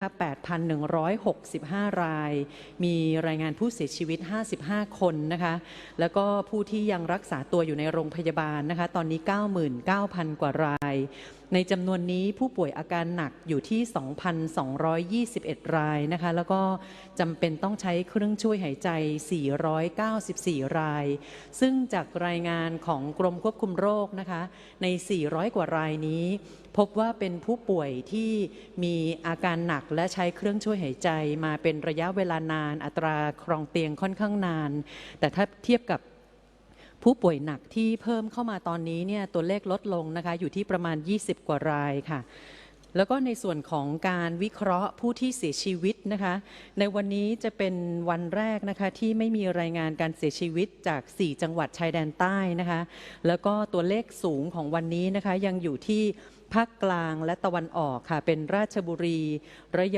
8,165 ราย มีรายงานผู้เสียชีวิต 55 คนนะคะ แล้วก็ผู้ที่ยังรักษาตัวอยู่ในโรงพยาบาลนะคะ ตอนนี้ 99,000 กว่าราย ในจำนวนนี้ผู้ป่วยอาการหนักอยู่ที่ 2,221 รายนะคะ แล้วก็จำเป็นต้องใช้เครื่องช่วยหายใจ 494 ราย ซึ่งจากรายงานของกรมควบคุมโรคนะคะ ใน 400 กว่ารายนี้ พบว่าเป็นผู้ป่วยที่มีอาการหนักและใช้เครื่องช่วยหายใจ มาเป็นระยะเวลานาน อัตราครองเตียงค่อนข้างนาน แต่ถ้าเทียบกับผู้ป่วยหนักที่เพิ่มเข้ามาตอนนี้เนี่ยตัวเลขลดลงนะคะอยู่ที่ประมาณ 20 กว่ารายค่ะ แล้วก็ในส่วนของการวิเคราะห์ผู้ที่เสียชีวิตนะคะ ในวันนี้จะเป็นวันแรกนะคะที่ไม่มีรายงานการเสียชีวิตจาก 4 จังหวัดชายแดนใต้นะคะ แล้วก็ตัวเลขสูงของวันนี้นะคะยังอยู่ที่ภาคกลางและตะวันออกค่ะเป็นราชบุรีระยอง